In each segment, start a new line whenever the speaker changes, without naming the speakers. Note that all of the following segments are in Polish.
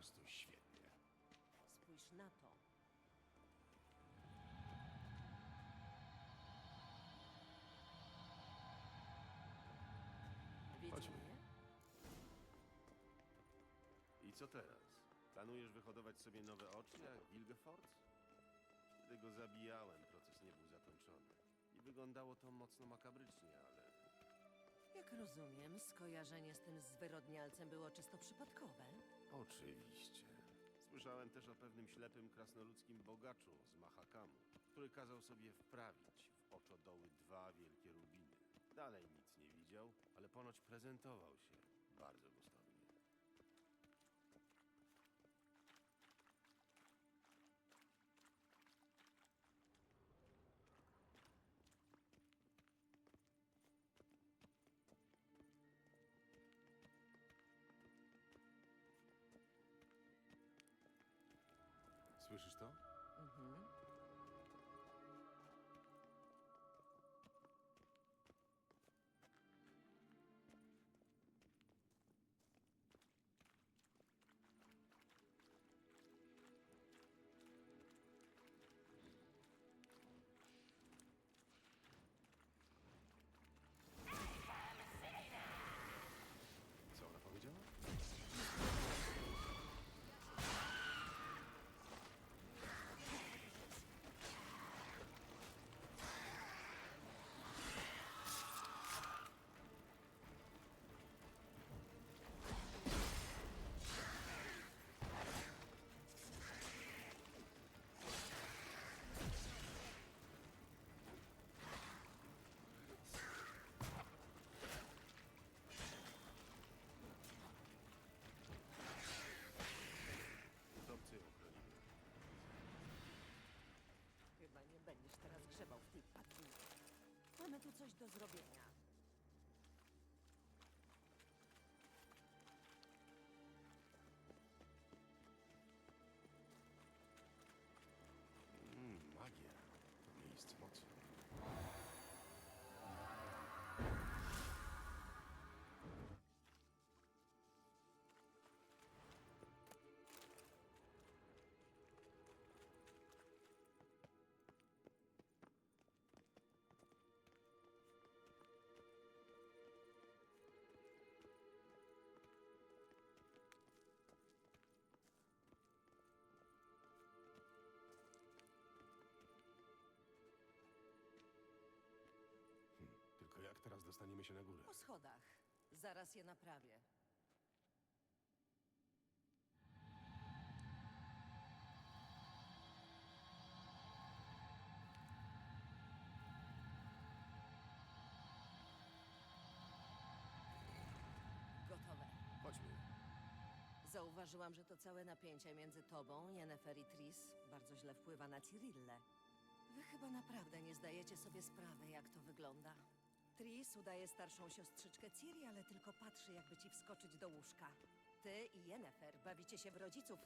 prostu świetnie.
Spójrz na to.
Chodźmy.
mnie?
I co teraz? Planujesz wyhodować sobie nowe oczy jak Wilgefortz? Kiedy go zabijałem, proces nie był zakończony. I wyglądało to mocno makabrycznie, ale
Jak rozumiem, skojarzenie z tym zwyrodnialcem było czysto przypadkowe.
Oczywiście. Słyszałem też o pewnym ślepym krasnoludzkim bogaczu z Mahakamu, który kazał sobie wprawić w oczodoły dwa wielkie rubiny. Dalej nic nie widział, ale ponoć prezentował się bardzo gustownie. Słyszysz to? Jak teraz dostaniemy się na górę?
Po schodach. Zaraz je naprawię. Gotowe.
Chodźmy.
Zauważyłam, że to całe napięcie między tobą, Yennefer i Tris bardzo źle wpływa na Cyrillę. Wy chyba naprawdę nie zdajecie sobie sprawy, jak to wygląda. Tris udaje starszą siostrzyczkę Ciri, ale tylko patrzy, jakby ci wskoczyć do łóżka. Ty i Yennefer bawicie się w rodziców.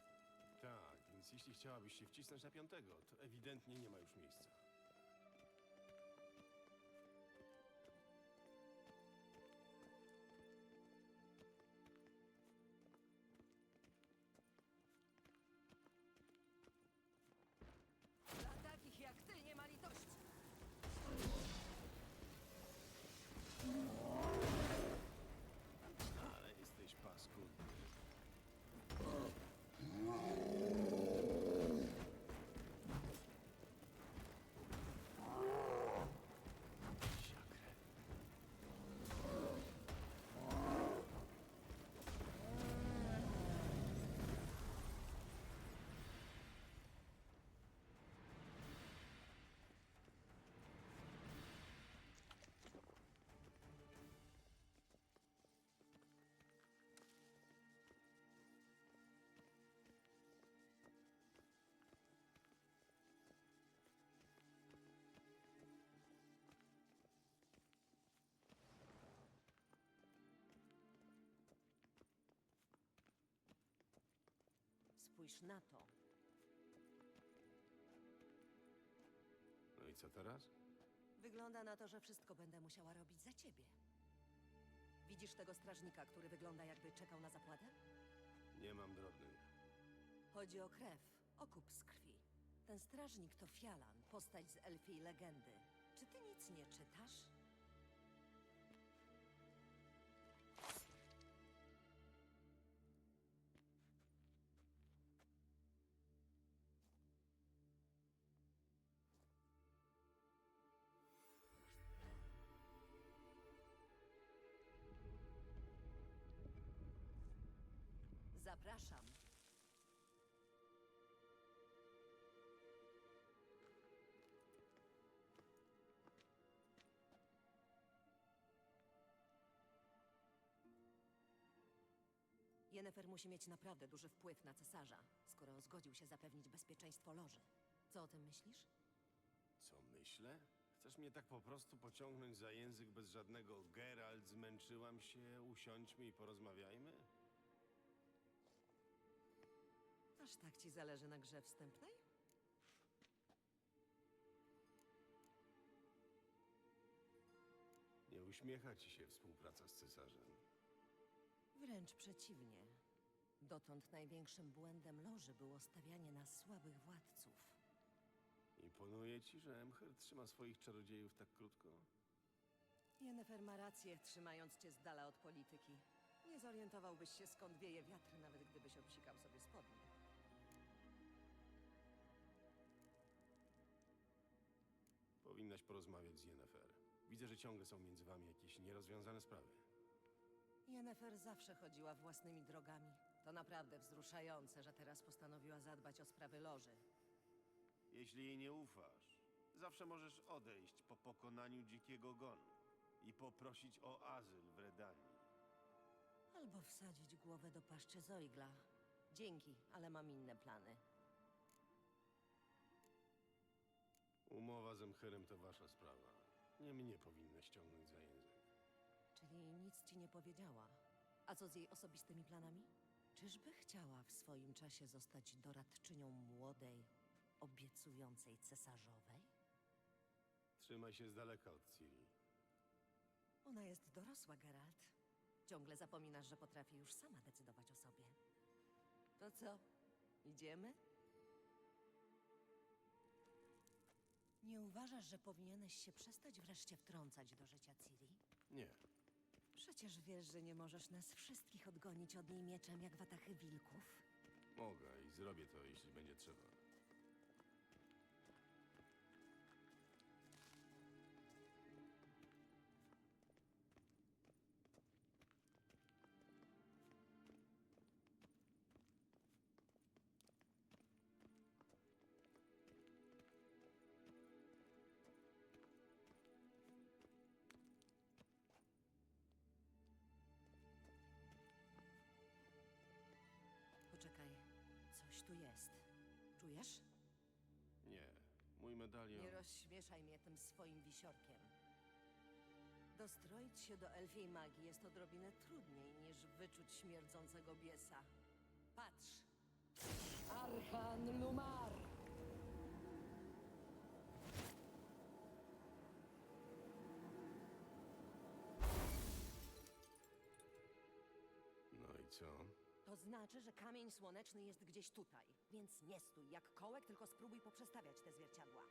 Tak, więc jeśli chciałabyś się wcisnąć na piątego, to ewidentnie nie ma już miejsca.
Spójrz na to.
No i co teraz?
Wygląda na to, że wszystko będę musiała robić za ciebie. Widzisz tego strażnika, który wygląda jakby czekał na zapłatę?
Nie mam drobnych.
Chodzi o krew, okup z krwi. Ten strażnik to Fialan, postać z elfiej legendy. Czy ty nic nie czytasz? Zapraszam. Jennefer musi mieć naprawdę duży wpływ na cesarza, skoro zgodził się zapewnić bezpieczeństwo loży. Co o tym myślisz?
Co myślę? Chcesz mnie tak po prostu pociągnąć za język bez żadnego Geralt, zmęczyłam się, usiądźmy i porozmawiajmy?
Aż tak ci zależy na grze wstępnej?
Nie uśmiecha ci się współpraca z cesarzem.
Wręcz przeciwnie. Dotąd największym błędem loży było stawianie na słabych władców.
Imponuje ci, że Emher trzyma swoich czarodziejów tak krótko?
Jennefer ma rację, trzymając cię z dala od polityki. Nie zorientowałbyś się, skąd wieje wiatr, nawet gdybyś obsikał sobie spodnie.
Powinnaś porozmawiać z Yennefer. Widzę, że ciągle są między wami jakieś nierozwiązane sprawy.
Jennefer zawsze chodziła własnymi drogami. To naprawdę wzruszające, że teraz postanowiła zadbać o sprawy loży.
Jeśli jej nie ufasz, zawsze możesz odejść po pokonaniu dzikiego gonu i poprosić o azyl w Redanii.
Albo wsadzić głowę do paszczy Zoigla. Dzięki, ale mam inne plany.
Umowa z Emherem to wasza sprawa. Nie mnie powinnaś ciągnąć za język.
Czyli nic ci nie powiedziała. A co z jej osobistymi planami? Czyżby chciała w swoim czasie zostać doradczynią młodej, obiecującej cesarzowej?
Trzymaj się z daleka od Ciri.
Ona jest dorosła, Geralt. Ciągle zapominasz, że potrafi już sama decydować o sobie. To co? Idziemy? Nie uważasz, że powinieneś się przestać wreszcie wtrącać do życia Ciri?
Nie.
Przecież wiesz, że nie możesz nas wszystkich odgonić od niej mieczem jak watachy wilków.
Mogę i zrobię to, jeśli będzie trzeba.
Tu jest. Czujesz?
Nie. Mój medalion...
Nie rozśmieszaj mnie tym swoim wisiorkiem. Dostroić się do elfiej magii jest odrobinę trudniej niż wyczuć śmierdzącego biesa. Patrz! Archan Lumar!
No i co?
Znaczy, że kamień słoneczny jest gdzieś tutaj. Więc nie stój jak kołek, tylko spróbuj poprzestawiać te zwierciadła.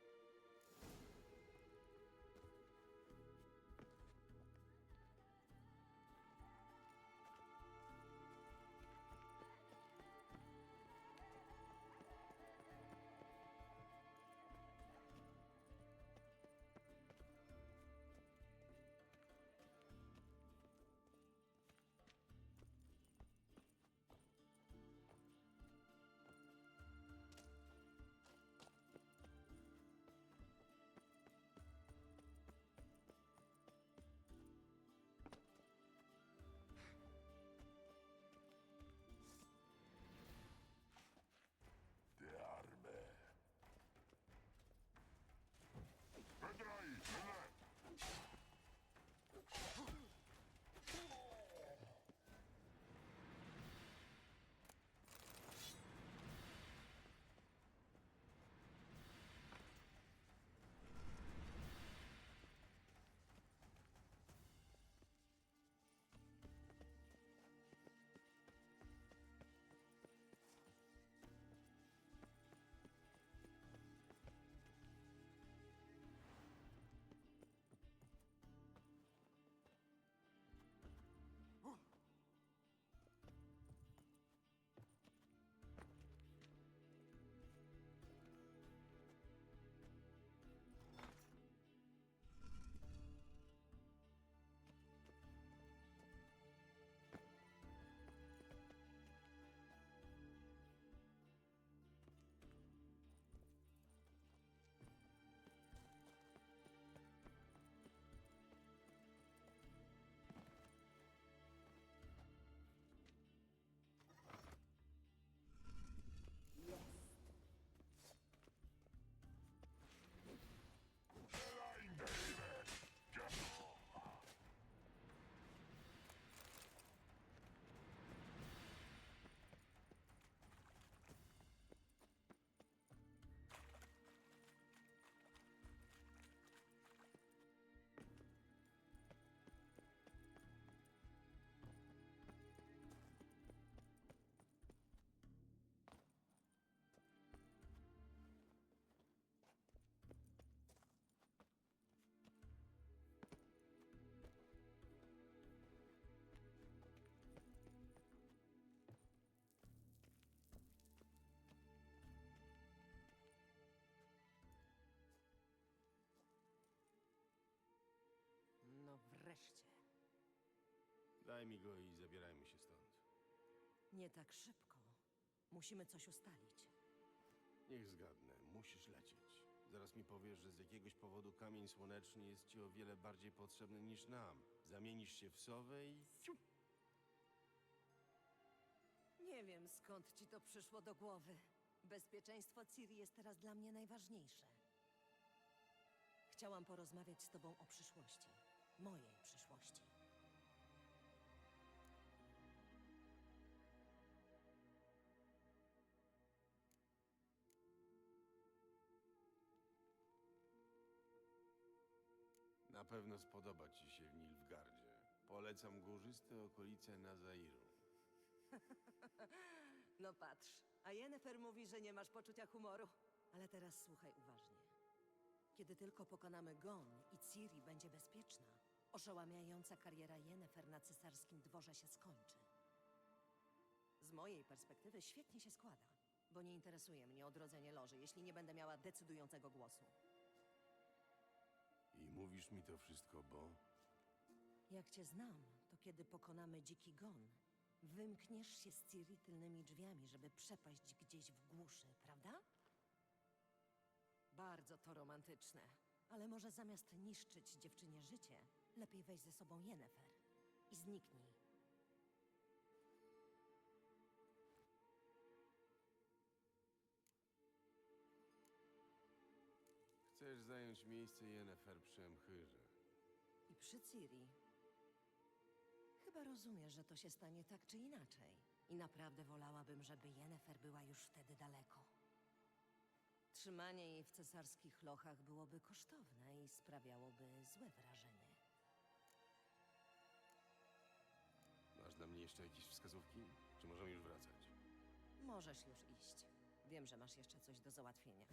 Mi go i zabierajmy się stąd.
Nie tak szybko. Musimy coś ustalić.
Niech zgadnę, musisz lecieć. Zaraz mi powiesz, że z jakiegoś powodu kamień słoneczny jest ci o wiele bardziej potrzebny niż nam. Zamienisz się w sowę i...
Nie wiem, skąd ci to przyszło do głowy. Bezpieczeństwo Ciri jest teraz dla mnie najważniejsze. Chciałam porozmawiać z tobą o przyszłości. Mojej przyszłości.
Pewno spodoba ci się w Nilfgardzie. Polecam górzyste okolice Nazairu.
No patrz, a Yennefer mówi, że nie masz poczucia humoru. Ale teraz słuchaj uważnie. Kiedy tylko pokonamy Gon i Ciri będzie bezpieczna, oszałamiająca kariera Yennefer na cesarskim dworze się skończy. Z mojej perspektywy świetnie się składa, bo nie interesuje mnie odrodzenie loży, jeśli nie będę miała decydującego głosu.
I mówisz mi to wszystko, bo...
Jak cię znam, to kiedy pokonamy dziki gon, wymkniesz się z Ciri tylnymi drzwiami, żeby przepaść gdzieś w głuszy, prawda? Bardzo to romantyczne, ale może zamiast niszczyć dziewczynie życie, lepiej weź ze sobą Yennefer i zniknij.
Zająć miejsce Yennefer przy Emchyrze.
I przy Ciri. Chyba rozumiesz, że to się stanie tak czy inaczej. I naprawdę wolałabym, żeby Yennefer była już wtedy daleko. Trzymanie jej w cesarskich lochach byłoby kosztowne i sprawiałoby złe wrażenie.
Masz dla mnie jeszcze jakieś wskazówki? Czy możemy już wracać?
Możesz już iść. Wiem, że masz jeszcze coś do załatwienia.